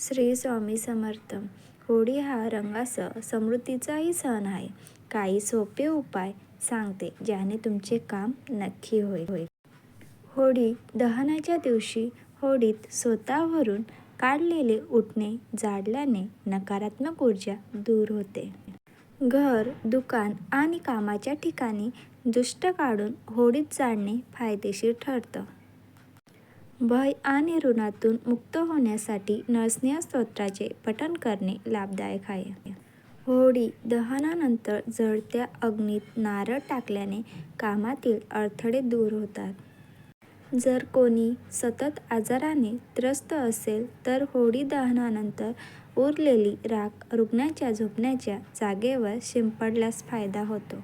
श्री स्वामी समर्थ. होळी हा रंगासह समृद्धीचाही सण आहे. काही सोपे उपाय सांगते ज्याने तुमचे काम नक्की होईल. होळी दहनाच्या दिवशी होळीत स्वतःवरून काढलेले उठणे जाळल्याने नकारात्मक ऊर्जा दूर होते. घर दुकान आणि कामाच्या ठिकाणी दुष्ट काढून होळीत जाळणे फायदेशीर ठरतं. भय आणि ऋणातून मुक्त होण्यासाठी नरसिंह स्तोत्राचे पठण करणे लाभदायक आहे. होळी दहनानंतर जळत्या अग्नीत नारळ टाकल्याने कामातील अडथळे दूर होतात. जर कोणी सतत आजाराने त्रस्त असेल तर होळी दहनानंतर उरलेली राख रुग्णाच्या झोपण्याच्या जागेवर शिंपडल्यास फायदा होतो.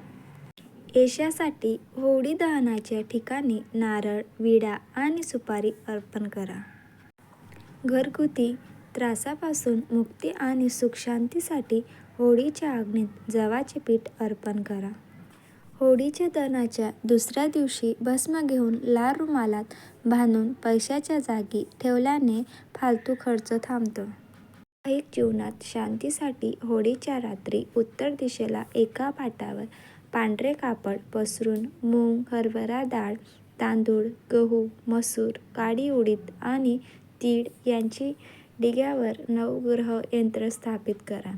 येशासाठी होळी दहनाच्या ठिकाणी नारळ विडा आणि सुपारी अर्पण करा. घरगुती त्रासापासून मुक्ती आणि सुखशांतीसाठी होळीच्या अग्नीत जवाचे पीठ अर्पण करा. होळीच्या दहनाच्या दुसऱ्या दिवशी भस्म घेऊन लाल रुमालात बांधून पैशाच्या जागी ठेवल्याने फालतू खर्च थांबतो. वैवाहिक जीवनात शांतीसाठी होळीच्या रात्री उत्तर दिशेला एका पाटावर पांढरे कापड पसरून मूग हरभरा डाळ तांदूळ गहू मसूर काळी उडीद आणि तीळ यांची डिग्यावर नवग्रह यंत्र स्थापित करा.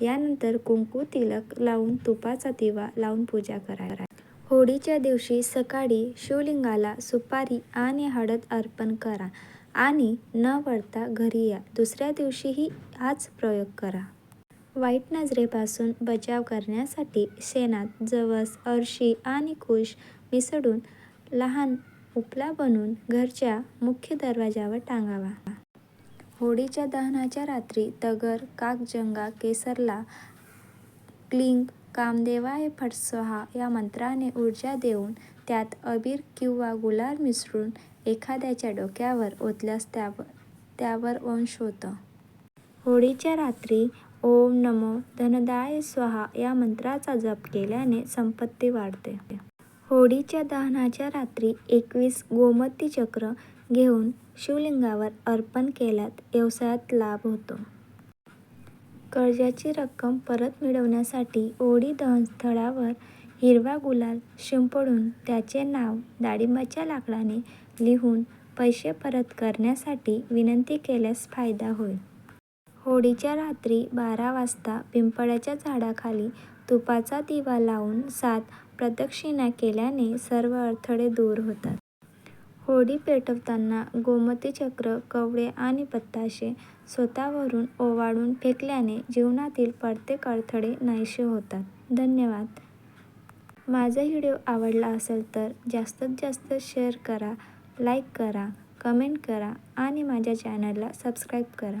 यानंतर कुंकू तिलक लावून तुपाचा दिवा लावून पूजा करा. होळीच्या दिवशी सकाळी शिवलिंगाला सुपारी आणि हळद अर्पण करा आणि न वळता घरी या. दुसऱ्या दिवशीही हाच प्रयोग करा. वाईट नजरेपासून बचाव करण्यासाठी शेणात जवस अरशी आणि कुश मिसळून लहान उपला बनवून घरच्या मुख्य दरवाजावर टांगावा. होळीच्या दहनाच्या रात्री तगर काकजंगा केसरला क्लिंग कामदेवाय फटसहा या मंत्राने ऊर्जा देऊन त्यात अबीर किंवा गुलाल मिसळून एखाद्याच्या डोक्यावर ओतल्यास त्यावर त्यावर वंश होतं. होळीच्या रात्री ओम नमो धनदाय स्वाहा या मंत्राचा जप केल्याने संपत्ती वाढते. होळीच्या दहनाच्या रात्री एकवीस गोमती चक्र घेऊन शिवलिंगावर अर्पण केल्यात व्यवसायात लाभ होतो. कर्जाची रक्कम परत मिळवण्यासाठी ओढी दहनस्थळावर हिरवा गुलाल शिंपडून त्याचे नाव डाळिंबाच्या लाकडाने लिहून पैसे परत करण्यासाठी विनंती केल्यास फायदा होईल. होळीच्या रात्री बारा वाजता पिंपळाच्या झाडाखाली तुपाचा दिवा लावून सात प्रदक्षिणा केल्याने सर्व अडथळे दूर होतात. होळी पेटवताना गोमती चक्र कवडे आणि बत्ताशे स्वतःवरून ओवाळून फेकल्याने जीवनातील प्रत्येक अडथळे नाहीसे होतात. धन्यवाद. माझा व्हिडिओ आवडला असेल तर जास्तीत जास्त शेअर करा लाईक करा कमेंट करा आणि माझ्या चॅनलला सबस्क्राईब करा.